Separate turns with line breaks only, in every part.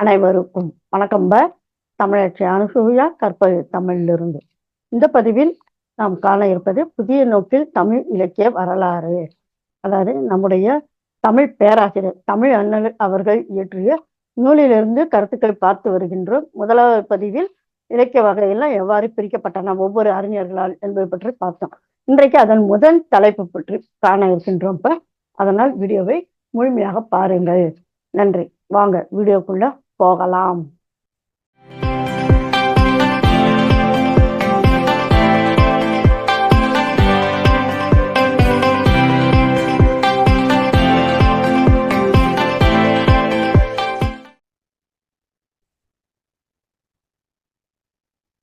அனைவருக்கும் வணக்கம் ப. தமிழாட்சி அனுசூயா கற்பது தமிழிலிருந்து. இந்த பதிவில் நாம் காண இருப்பது புதிய நோக்கில் தமிழ் இலக்கிய வரலாறு. அதாவது நம்முடைய தமிழ் பேராசிரியர் தமிழ் அண்ணல் அவர்கள் இயற்றிய நூலிலிருந்து கருத்துக்கள் பார்த்து வருகின்றோம். முதலாவது பதிவில் இலக்கிய வகையெல்லாம் எவ்வாறு பிரிக்கப்பட்டன ஒவ்வொரு அறிஞர்களால் என்பது பற்றி பார்த்தோம். இன்றைக்கு அதன் முதல் தலைப்பு பற்றி காண இருக்கின்றோம் இப்ப அதனால் வீடியோவை முழுமையாக பாருங்கள். நன்றி. வாங்க வீடியோக்குள்ள போகலாம்.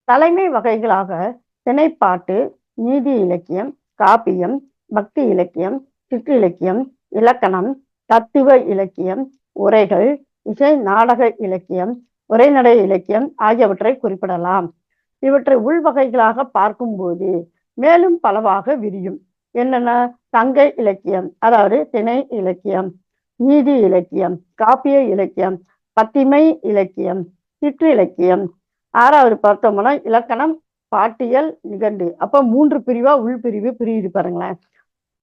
தலைமை வகைகளாக திணைப்பாட்டு நீதி இலக்கியம் காப்பியம் பக்தி இலக்கியம் சிற்றிலக்கியம் இலக்கணம் தத்துவ இலக்கியம் உரைகள் இசை நாடக இலக்கியம் உரைநடை இலக்கியம் ஆகியவற்றை குறிப்பிடலாம். இவற்றை உள்வகைகளாக பார்க்கும்போது மேலும் பலவாக விரியும். என்னென்ன தங்கை இலக்கியம் அதாவது திணை இலக்கியம் நீதி இலக்கியம் காப்பிய இலக்கியம் பத்திமை இலக்கியம் சிற்றிலக்கியம் ஆறாவது பார்த்தோம்னா இலக்கணம் பாட்டியல் நிகண்டு. அப்ப மூன்று பிரிவா உள்பிரிவு பிரியுது பாருங்களேன்.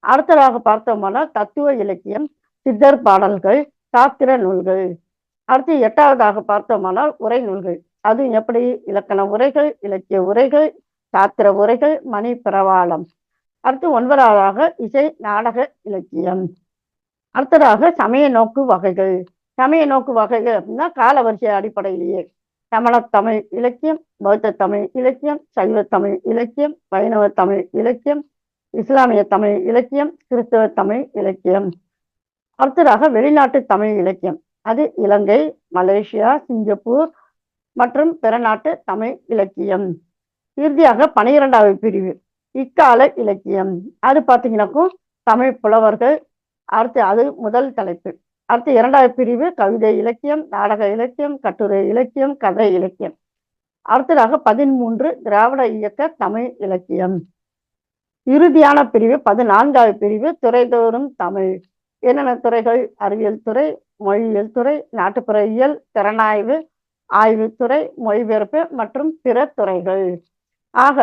அடுத்ததாக பார்த்தோம்னா தத்துவ இலக்கியம் சித்தர் பாடல்கள் சாத்திர நூல்கள். அடுத்து எட்டாவதாக பார்த்தோமானால் உரை நூல்கள். அது எப்படி? இலக்கண உரைகள் இலக்கிய உரைகள் சாத்திர உரைகள் மணி பிரவாளம். அடுத்து ஒன்பதாவதாக இசை நாடக இலக்கியம். அடுத்ததாக சமய நோக்கு வகைகள். சமய நோக்கு வகைகள் அப்படின்னா கால வரிசை அடிப்படையிலேயே. சமண தமிழ் இலக்கியம் பௌத்த தமிழ் இலக்கியம் சைவ தமிழ் இலக்கியம் வைணவ தமிழ் இலக்கியம் இஸ்லாமிய தமிழ் இலக்கியம் கிறிஸ்தவ தமிழ் இலக்கியம். அடுத்ததாக வெளிநாட்டு தமிழ் இலக்கியம். அது இலங்கை மலேசியா சிங்கப்பூர் மற்றும் பிற நாட்டு தமிழ் இலக்கியம். இறுதியாக பனிரெண்டாவது பிரிவு இக்கால இலக்கியம். அது பார்த்தீங்கன்னாக்கும் தமிழ் புலவர்கள் அடுத்து அது முதல் தலைப்பு. அடுத்து இரண்டாவது பிரிவு கவிதை இலக்கியம் நாடக இலக்கியம் கட்டுரை இலக்கியம் கதை இலக்கியம். அடுத்ததாக பதிமூன்று திராவிட இயக்க தமிழ் இலக்கியம். இறுதியான பிரிவு பதினான்காவது பிரிவு துறைதோறும் தமிழ். என்னென்ன துறைகள்? அறிவியல் துறை மொழியியல் துறை நாட்டுப்புற இயல் திறனாய்வு ஆய்வுத்துறை மொழிபெயர்ப்பு மற்றும் பிற துறைகள். ஆக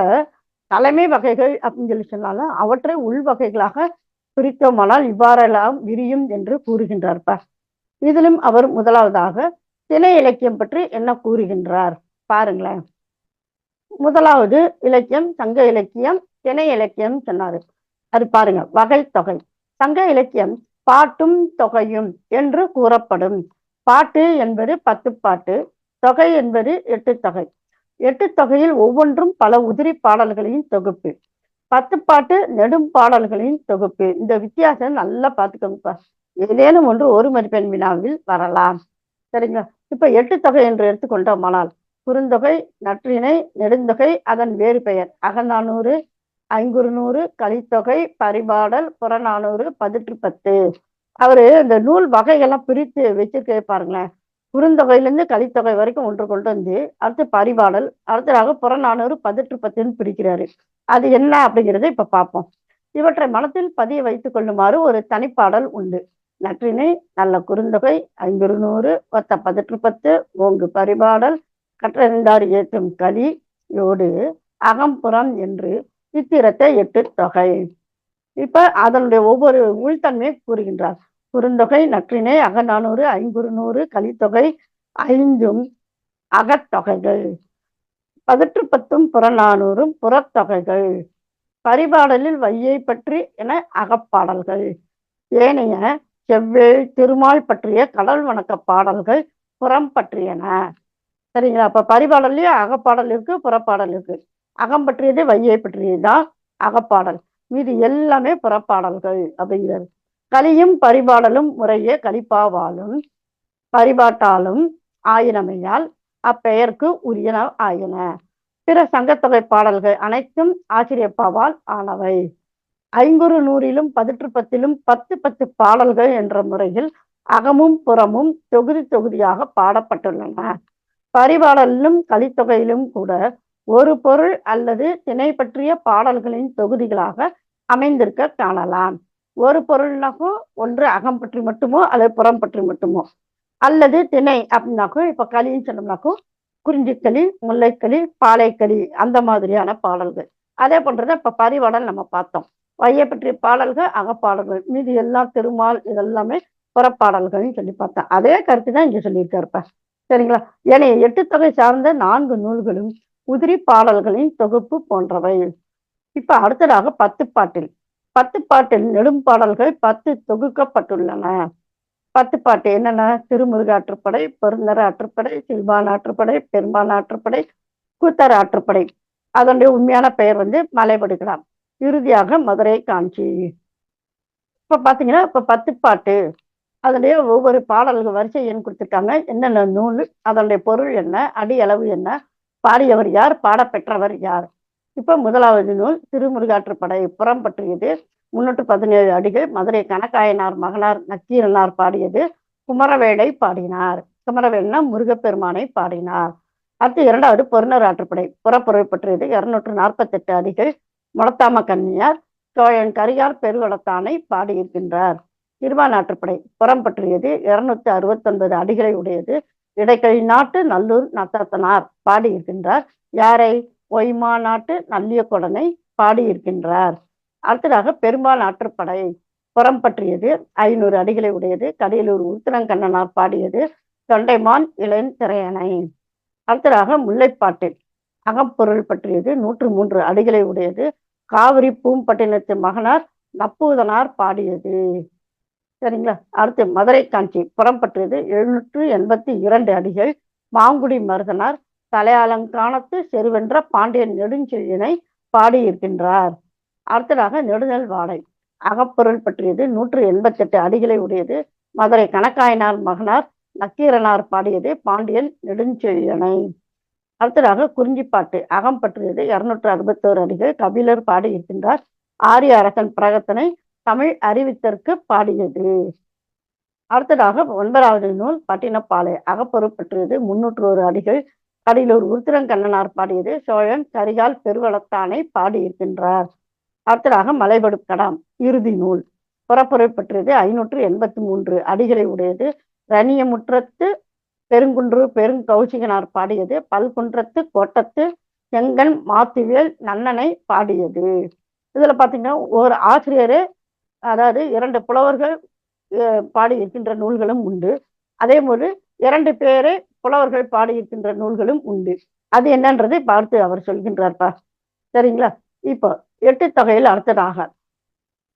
தலைமை வகைகள் அப்படின்னு சொல்லி சொன்னாலும் அவற்றை உள் வகைகளாக பிரித்தோமானால் இவ்வாறெல்லாம் விரியும் என்று கூறுகின்றார்ப்பா. இதிலும் அவர் முதலாவதாக திணை இலக்கியம் பற்றி என்ன கூறுகின்றார்? பாருங்களேன். முதலாவது இலக்கியம் சங்க இலக்கியம் திணை இலக்கியம் சொன்னாரு. அது பாருங்க வகை தொகை சங்க இலக்கியம் பாட்டும் தொகையும் என்று கூறப்படும். பாட்டு என்பது பத்து பாட்டு தொகை என்பது எட்டு தொகை. எட்டு தொகையில் ஒவ்வொன்றும் பல உதிரி பாடல்களின் தொகுப்பு. பத்து பாட்டு நெடும் பாடல்களின் தொகுப்பு. இந்த வித்தியாசம் நல்லா பார்த்துக்கோங்கப்பா. ஏதேனும் ஒன்று ஒரு மதிப்பெண் வினாவில் வரலாம். சரிங்களா? இப்ப எட்டு தொகை என்று எடுத்துக்கொண்டோமானால் குறுந்தொகை நற்றிணை நெடுந்தொகை அதன் வேறு பெயர் அகநானூறு ஐங்குறுநூறு கலித்தொகை பரிபாடல் புறநானூறு பதிற்று பத்து. அவரு இந்த நூல் வகைகள்லாம் பிரித்து வச்சிருக்க பாருங்களேன். குறுந்தொகையிலேருந்து கலித்தொகை வரைக்கும் ஒன்று கொண்டு வந்து அடுத்து பரிபாடல் அடுத்ததாக புறநானூறு பதிற்று பத்துன்னு பிரிக்கிறாரு. அது என்ன அப்படிங்கிறத இப்ப பார்ப்போம். இவற்றை மனத்தில் பதிய வைத்துக் கொள்ளுமாறு ஒரு தனிப்பாடல் உண்டு. நற்றினை நல்ல குறுந்தொகை ஐங்குறுநூறு ஒத்த பதிற்று பத்து ஓங்கு பரிபாடல் கற்றறிந்தார் ஏற்றும் களி யோடு அகம்புறம் என்று சித்திரத்தை எட்டு தொகை. இப்ப அதனுடைய ஒவ்வொரு உள்தன்மையை கூறுகின்றார். குறுந்தொகை நற்றினை அகநானூறு ஐங்குறுநூறு கலித்தொகை ஐந்தும் அகத்தொகைகள். பதிற்று பத்தும் புறநானூறும் புறத்தொகைகள். பரிபாடலில் வையை பற்றி என அகப்பாடல்கள். ஏனைய செவ்வேள் திருமால் பற்றிய கடல் வணக்க பாடல்கள் புறம் பற்றியன. சரிங்களா? அப்ப பரிபாடல்லையும் அகப்பாடல் இருக்கு புறப்பாடல் இருக்கு. அகம் பற்றியது வையை பற்றியதுதான் அகப்பாடல். மீது எல்லாமே புறப்பாடல்கள் அப்படிங்கிறது. கலியும் பரிபாடலும் முறையே கலிப்பாவாலும் பரிபாட்டாலும் ஆயினமையால் அப்பெயருக்கு உரியன ஆயின. பிற சங்கத்தொகை பாடல்கள் அனைத்தும் ஆசிரியப்பாவால் ஆனவை. ஐங்குறு நூறிலும் பதிற்று பத்திலும் பத்து பத்து பாடல்கள் என்ற முறையில் அகமும் புறமும் தொகுதி தொகுதியாக பாடப்பட்டுள்ளன. பரிபாடலிலும் கலித்தொகையிலும் கூட ஒரு பொருள் அல்லது திணை பற்றிய பாடல்களின் தொகுதிகளாக அமைந்திருக்க காணலாம். ஒரு பொருள்னாக்கும் ஒன்று அகம் பற்றி மட்டுமோ அல்லது புறம் பற்றி மட்டுமோ. அல்லது திணை அப்படின்னாக்கும் இப்ப களின்னு சொன்னோம்னாக்கும் குறிஞ்சிக்களி முல்லைக்களி பாலைக்களி அந்த மாதிரியான பாடல்கள். அதே போன்றதை இப்ப பரிவடல் நம்ம பார்த்தோம். வையை பற்றிய பாடல்கள் அகப்பாடல்கள் மீதி எல்லாம் திருமால் இதெல்லாமே புறப்பாடல்கள்னு சொல்லி பார்த்தோம். அதே கருத்து தான் இங்க சொல்லியிருக்காருப்ப. சரிங்களா? ஏனைய எட்டு தொகை சார்ந்த நான்கு நூல்களும் உதிரி பாடல்களின் தொகுப்பு போன்றவை. இப்ப அடுத்ததாக பத்து பாட்டில். பத்து பாட்டில் நெடும் பாடல்கள் பத்து தொகுக்கப்பட்டுள்ளன. பத்து பாட்டு என்னென்ன? திருமுருக ஆற்றுப்படை பெருந்தர ஆற்றுப்படை சில்பான் ஆற்றுப்படை பெரும்பான் ஆற்றுப்படை கூத்தர் ஆற்றுப்படை. அதனுடைய உண்மையான பெயர் வந்து மலைபடுகலாம் இறுதியாக மதுரை காஞ்சி. இப்ப பாத்தீங்கன்னா இப்ப பத்து பாட்டு. அதனுடைய ஒவ்வொரு பாடல்கள் வரிசை எண் கொடுத்துருக்காங்க. என்னென்ன நூல் அதனுடைய பொருள் என்ன அடி அளவு என்ன பாடியவர் யார்? பாடப்பெற்றவர் யார்? இப்ப முதலாவது நூல் திருமுருகாற்றுப்படை புறம் பற்றியது முன்னூற்று பதினேழு அடிகள் மதுரை கணக்காயனார் மகனார் நக்கீரனார் பாடியது. குமரவேளை பாடினார். குமரவேல்னா முருகப்பெருமானை பாடினார். அடுத்து இரண்டாவது பொருணர் ஆற்றுப்படை புறப்பொருள் பற்றியது. இருநூற்று நாற்பத்தெட்டு அடிகள் முளத்தாம கன்னியார் சோழன் கரியார் பெருவளத்தானை பாடியிருக்கின்றார். திருவான் ஆற்றுப்படை புறம் பற்றியது இருநூத்தி அறுபத்தொன்பது அடிகளை உடையது. இடைக்கழி நாட்டு நல்லூர் நத்தத்தனார் பாடியிருக்கின்றார். யாரை? ஒய்மா நாட்டு நல்லியக்கொடனை பாடியிருக்கின்றார். அடுத்ததாக பெரும்பால் ஆற்றுப்படை புறம் பற்றியது ஐநூறு அடிகளை உடையது கடையலூர் உருத்திரங்கண்ணனார் பாடியது தொண்டைமான் இளையன் திரையணை. அடுத்ததாக முல்லைப்பாட்டு அகப்பொருள் பற்றியது நூற்று மூன்று அடிகளை உடையது காவிரி பூம்பட்டினத்து மகனார் நப்பூதனார் பாடியது. சரிங்களா? அடுத்து மதுரை காஞ்சி புறம் பற்றியது எழுநூற்று எண்பத்தி இரண்டு அடிகள். மாங்குடி மருதனார் தலையாலங்கானத்து செருவென்ற பாண்டியன் நெடுஞ்செழியனை பாடியிருக்கின்றார். அடுத்ததாக நெடுநல் வாடை. அகப்பொருள் பற்றியது நூற்று எண்பத்தெட்டு அடிகளை உடையது. மதுரை கணக்காயனார் மகனார் நக்கீரனார் பாடியது பாண்டியன் நெடுஞ்செழியனை. அடுத்ததாக குறிஞ்சிப்பாட்டு. அகம் பற்றியது இருநூற்று அறுபத்தோரு அடிகள். கபிலர் பாடியிருக்கின்றார். ஆரிய அரசன் பிரகத்தனை தமிழ் அறிவித்தற்கு பாடியது. அடுத்ததாக ஒன்பதாவது நூல் பட்டினப்பாலை அகப்பொருள் பெற்றது முன்னூற்று ஒரு அடிகள் கடிலூர் உருத்திரங்கண்ணனார் பாடியது. சோழன் கரிகால் பெருவளத்தானை பாடியிருக்கின்றார். அடுத்ததாக மலைபடு கடாம் இறுதி நூல் புறப்பொருள் பற்றியது ஐநூற்று எண்பத்தி மூன்று அடிகளை உடையது. ரணியமுற்றத்து பெருங்குன்று பெருங்கௌசிகனார் பாடியது. பல்குன்றத்து கோட்டத்து செங்கன் மாத்துவேல் நன்னனை பாடியது. இதுல பாத்தீங்கன்னா ஒரு ஆசிரியரே அதாவது இரண்டு புலவர்கள் பாடியிருக்கின்ற நூல்களும் உண்டு. அதே போல இரண்டு பேரே புலவர்கள் பாடியிருக்கின்ற நூல்களும் உண்டு. அது என்னன்றது பார்த்து அவர் சொல்கின்றார்ப்பா. சரிங்களா? இப்போ எட்டு தொகையில் அடுத்ததாக.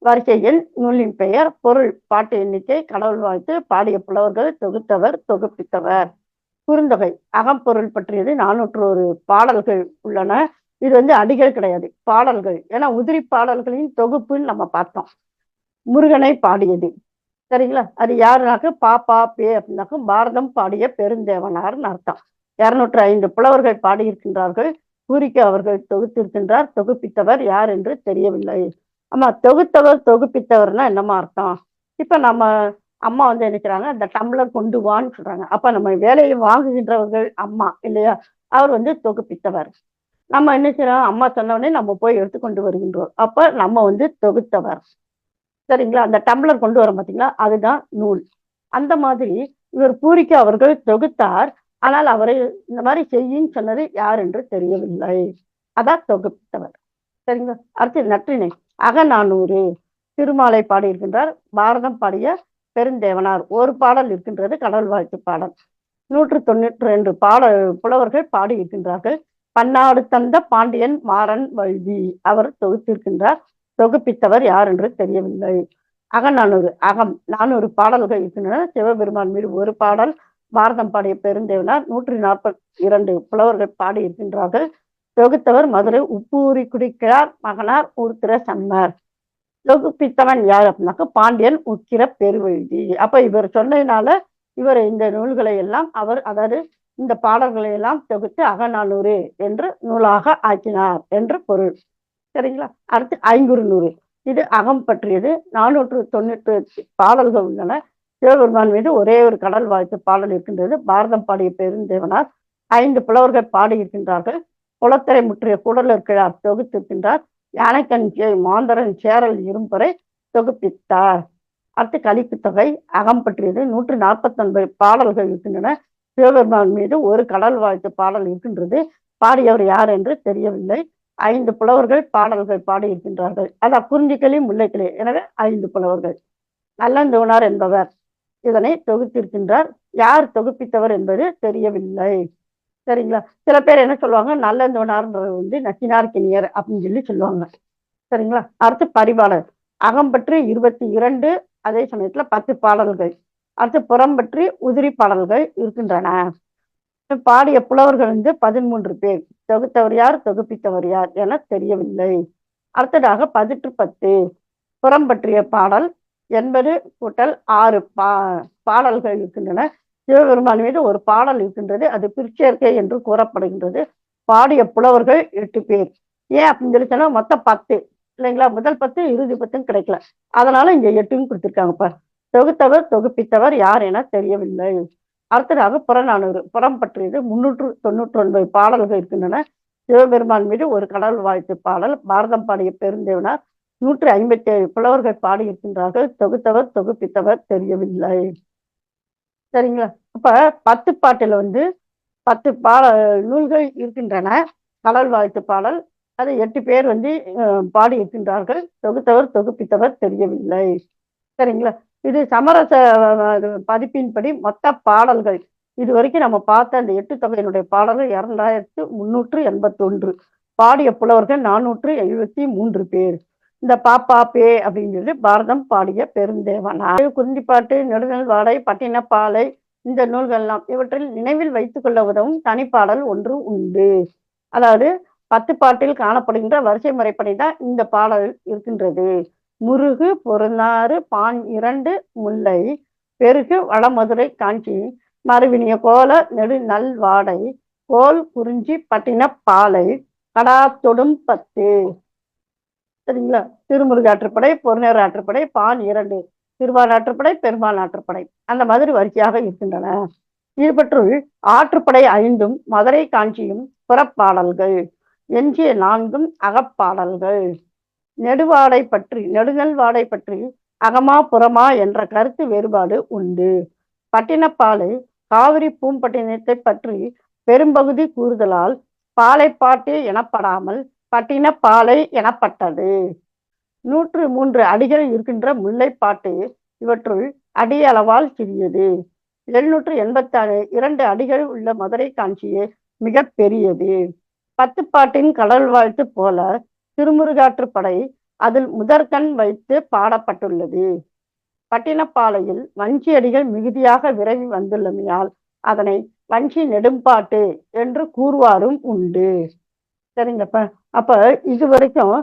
வரிசையில் நூலின் பெயர் பொருள் பாட்டு எண்ணிக்கை கடவுள் வாழ்த்து பாடிய புலவர்கள் தொகுத்தவர் தொகுப்பித்தவர். குறுந்தொகை அகம்பொருள் பற்றியது நானூற்று ஒரு பாடல்கள் உள்ளன. இது வந்து அடிகள் கிடையாது பாடல்கள். ஏன்னா உதிரி பாடல்களின் தொகுப்புன்னு நம்ம பார்த்தோம். முருகனை பாடியது. சரிங்களா? அது யாருனாக்க பாப்பா பே அப்படின்னாக்க பாரதம் பாடிய பெருந்தேவனார்னு அர்த்தம். இருநூற்று ஐந்து புலவர்கள் பாடியிருக்கின்றார்கள். கூறிக்க அவர்கள் தொகுத்திருக்கின்றார். தொகுப்பித்தவர் யார் என்று தெரியவில்லை. ஆமா தொகுத்தவர் தொகுப்பித்தவர்னா என்னமா அர்த்தம்? இப்ப நம்ம அம்மா வந்து நினைக்கிறாங்க அந்த டம்ளர் கொண்டு வான்னு சொல்றாங்க. அப்ப நம்ம வேலையை வாங்குகின்றவர்கள் அம்மா இல்லையா? அவர் வந்து தொகுப்பித்தவர். நம்ம என்ன செய்யறோம் அம்மா சொன்னோடனே நம்ம போய் எடுத்துக்கொண்டு வருகின்றோம். அப்ப நம்ம வந்து தொகுத்தவர். சரிங்களா? அந்த டம்ளர் கொண்டு வரோம் பார்த்தீங்களா அதுதான் நூல். அந்த மாதிரி இவர் பூரிக்கு அவர்கள் தொகுத்தார். ஆனால் அவரை இந்த மாதிரி செய்யின்னு சொன்னது யார் என்று தெரியவில்லை. அதான் தொகுத்தவர். சரிங்களா? அடுத்து நற்றினை. அகநானூறு. திருமாலை பாடியிருக்கின்றார். பாரதம் பாடிய பெருந்தேவனார். ஒரு பாடல் இருக்கின்றது கடல் வாழ்த்து பாடல். நூற்று தொண்ணூற்றி ரெண்டு பாட புலவர்கள் பாடியிருக்கின்றார்கள். பன்னாடு தந்த பாண்டியன் மாறன் வழுதி. அவர் தொகுத்திருக்கின்றார். தொகுப்பித்தவர் யார் என்று தெரியவில்லை அகநானூறு அகம் நானூறு பாடல்கள் இருக்கின்றன. சிவபெருமான் மீது ஒரு பாடல் பாரதம் பாடிய பெருந்தேவனார் நூற்றி நாற்பத்தி இரண்டு புலவர்கள் பாடி இருக்கின்றார்கள். தொகுத்தவர் மதுரை உப்பூரி குடிக்கிறார் மகனார் ஊர்த்திர சன்மார். தொகுப்பித்தவன் யார் அப்படின்னாக்க பாண்டியன் உக்கிர பெருவெழுதி அப்ப இவர் சொன்னதுனால இவர் இந்த நூல்களை எல்லாம் அவர் அதாவது இந்த பாடல்களை எல்லாம் தொகுத்து அகநானூறு என்று நூலாக ஆக்கினார் என்று பொருள். சரிங்களா? அடுத்து ஐங்குறு நூறு இது அகம் பற்றியது. நானூற்று தொண்ணூற்று பாடல்கள் உள்ளன. சிவபெருமான் மீது ஒரே ஒரு கடல் வாழ்த்து பாடல் இருக்கின்றது. பாரதம் பாடிய பெருந்தேவனார் ஐந்து புலவர்கள் பாடியிருக்கின்றார்கள். குளத்தரை முற்றிய கூடலர் கிழார் தொகுத்திருக்கின்றார். யானைக்கண் மாந்தரன் சேரல் இரும்பரை தொகுப்பித்தார். அடுத்து கலிப்பு தொகை அகம் பற்றியது. நூற்று நாற்பத்தி ஒன்பது பாடல்கள் இருக்கின்றன. சிவபெருமான் மீது ஒரு கடல் வாழ்த்து பாடல் இருக்கின்றது. பாடியவர் யார் என்று தெரியவில்லை. ஐந்து புலவர்கள் பாடல்கள் பாடி இருக்கின்றார்கள் அதான் குறிஞ்சிக்களி முல்லைக்கிளி எனவே ஐந்து புலவர்கள். நல்லந்தோனார் என்பவர். இதனை தொகுத்திருக்கின்றார். யார் தொகுப்பித்தவர் என்பது தெரியவில்லை. சரிங்களா? சில பேர் என்ன சொல்லுவாங்க? நல்லந்தோனார்ன்றது வந்து நச்சினார் கிணியர் அப்படின்னு சொல்லி சொல்லுவாங்க. சரிங்களா? அடுத்து பரிபாடல் அகம்பற்று இருபத்தி இரண்டு அதே சமயத்துல பத்து பாடல்கள். அடுத்து புறம் பற்றி உதிரி பாடல்கள் இருக்கின்றன. பாடிய புலவர்கள் வந்து பதிமூன்று பேர். தொகுத்தவர் யார்? தொகுப்பித்தவர் யார்? என தெரியவில்லை. அடுத்ததாக பதிற்று பத்து. புறம் பற்றிய பாடல் எண்பது கூட்டல் ஆறு பா பாடல்கள் இருக்கின்றன. சிவபெருமான் மீது ஒரு பாடல் இருக்கின்றது. அது பிற்சேர்க்கை என்று கூறப்படுகின்றது. பாடிய புலவர்கள் எட்டு பேர். ஏன் அப்படின்னு சொல்லி சொன்னா மொத்தம் பத்து. இல்லைங்களா? முதல் பத்து இறுதி பத்தும் கிடைக்கல. அதனால இங்க எட்டுன்னு கொடுத்துருக்காங்கப்பா. தொகுத்தவர் தொகுப்பித்தவர் யார் என தெரியவில்லை. அடுத்ததாக புறநானூறு புறம் பற்றியது முன்னூற்று தொண்ணூற்றி ஒன்பது பாடல்கள் இருக்கின்றன. சிவபெருமான் மீது ஒரு கடல் வாழ்த்து பாடல் பாரதம் பாடிய பெருந்தேவனார் நூற்றி ஐம்பத்தி ஏழு புலவர்கள் பாடியிருக்கின்றார்கள். தொகுத்தவர் தொகுப்பித்தவர் தெரியவில்லை. சரிங்களா? அப்ப பத்து பாட்டில் வந்து பத்து பாட நூல்கள் இருக்கின்றன. கடல் வாழ்த்து பாடல். அது எட்டு பேர் வந்து பாடி இருக்கின்றார்கள் தொகுத்தவர் தொகுப்பித்தவர் தெரியவில்லை. சரிங்களா? இது சமரச பதிப்பின்படி மொத்த பாடல்கள். இது வரைக்கும் நம்ம பார்த்த அந்த எட்டு தொகையினுடைய பாடல்கள் இரண்டாயிரத்து முன்னூற்று எண்பத்தி ஒன்று பாடிய புலவர்கள் நானூற்று எழுபத்தி மூன்று பேர். இந்த பாப்பா பே அப்படிங்கிறது பாரதம் பாடிய பெருந்தேவனா. குறிஞ்சிப்பாட்டு நெடுநல் வாடை பட்டினப்பாலை இந்த நூல்கள்லாம் இவற்றில் நினைவில் வைத்துக்கொள்ள உதவும் தனிப்பாடல் ஒன்று உண்டு. அதாவது பத்து பாட்டில் காணப்படுகின்ற வரிசை முறைப்படி தான் இந்த பாடல் இருக்கின்றது. முருகு பொருந்தாறு பான் இரண்டு முல்லை பெருகு வடமதுரை காஞ்சி மறுவினிய கோல நெடு நல் வாடை கோல் குறிஞ்சி பட்டின பாலை கடாத்தொடும் பத்து. சரிங்களா? திருமுருக ஆற்றுப்படை பொருநேர ஆற்றுப்படை பான் இரண்டு திருவான் ஆற்றுப்படை பெருமாள் ஆற்றுப்படை. அந்த மாதிரி வரிசையாக இருக்கின்றன. இதுபற்றுள் ஆற்றுப்படை ஐந்தும் மதுரை காஞ்சியும் புறப்பாடல்கள். எஞ்சிய நான்கும் அகப்பாடல்கள். நெடுவாடை பற்றி நெடுநல் வாடை பற்றி அகமா புறமா என்ற கருத்து வேறுபாடு உண்டு. பட்டினப்பாலை காவிரி பூம்பட்டினத்தை பற்றி பெரும்பகுதி கூறுதலால் பாலைப்பாட்டு எனப்படாமல் பட்டினப்பாலை எனப்பட்டது. நூற்று மூன்று அடிகள் இருக்கின்ற முல்லைப்பாட்டு இவற்றுள் அடியளவால் சிறியது. எழுநூற்று எண்பத்தாறு இரண்டு அடிகள் உள்ள மதுரை காஞ்சியே மிக பெரியது. பத்து பாட்டின் கடல் வாழ்த்து போல திருமுருகாற்றுப்படை அதில் முதற்கண் வைத்து பாடப்பட்டுள்ளது. பட்டினப்பாலையில் வஞ்சி அடிகள் மிகுதியாக விரைவி வந்துள்ளமையால் அதனை வஞ்சி நெடும்பாட்டு என்று கூறுவாரும் உண்டு. சரிங்கப்ப அப்ப இது வரைக்கும்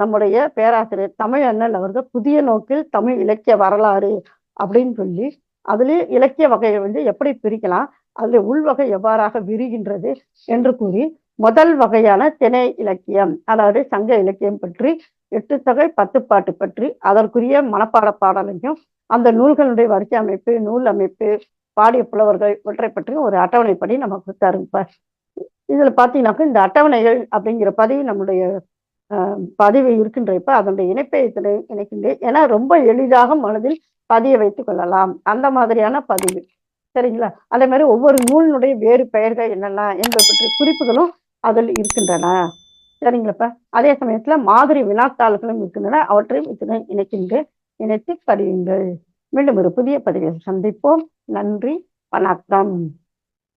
நம்முடைய பேராசிரியர் தமிழ் அண்ணல் அவர்கள் புதிய நோக்கில் தமிழ் இலக்கிய வரலாறு அப்படின்னு சொல்லி அதுலேயே இலக்கிய வகையை வந்து எப்படி பிரிக்கலாம் அதில் உள்வகை எவ்வாறாக விரிகின்றது என்று கூறி முதல் வகையான திணை இலக்கியம் அதாவது சங்க இலக்கியம் பற்றி எட்டு தொகை பத்து பாட்டு பற்றி அதற்குரிய மனப்பாட பாடலையும் அந்த நூல்களுடைய வரிசை அமைப்பு நூல் அமைப்பு பாடிய புலவர்கள் இவற்றை பற்றி ஒரு அட்டவணைப்படி நம்ம கொடுத்தாருப்ப இதுல பார்த்தீங்கன்னாக்கா இந்த அட்டவணைகள் அப்படிங்கிற பதிவு நம்முடைய பதிவு இருக்கின்ற இப்போ அதனுடைய இணைப்பை இணைக்கின்றேன். ஏன்னா ரொம்ப எளிதாக மனதில் பதிய வைத்துக் கொள்ளலாம். அந்த மாதிரியான பதிவு. சரிங்களா? அதே மாதிரி ஒவ்வொரு நூலினுடைய வேறு பெயர்கள் என்னென்ன என்பது பற்றிய குறிப்புகளும் அதில் இருக்கின்றன. சரிங்களப்ப அதே சமயத்துல மாதிரி வினாத்தாள்களும் இருக்கின்றன. அவற்றையும் இத்துடன் இணைக்கின்ற இணைத்து படியுங்கள். மீண்டும் ஒரு புதிய பதிவை சந்திப்போம். நன்றி. வணக்கம்.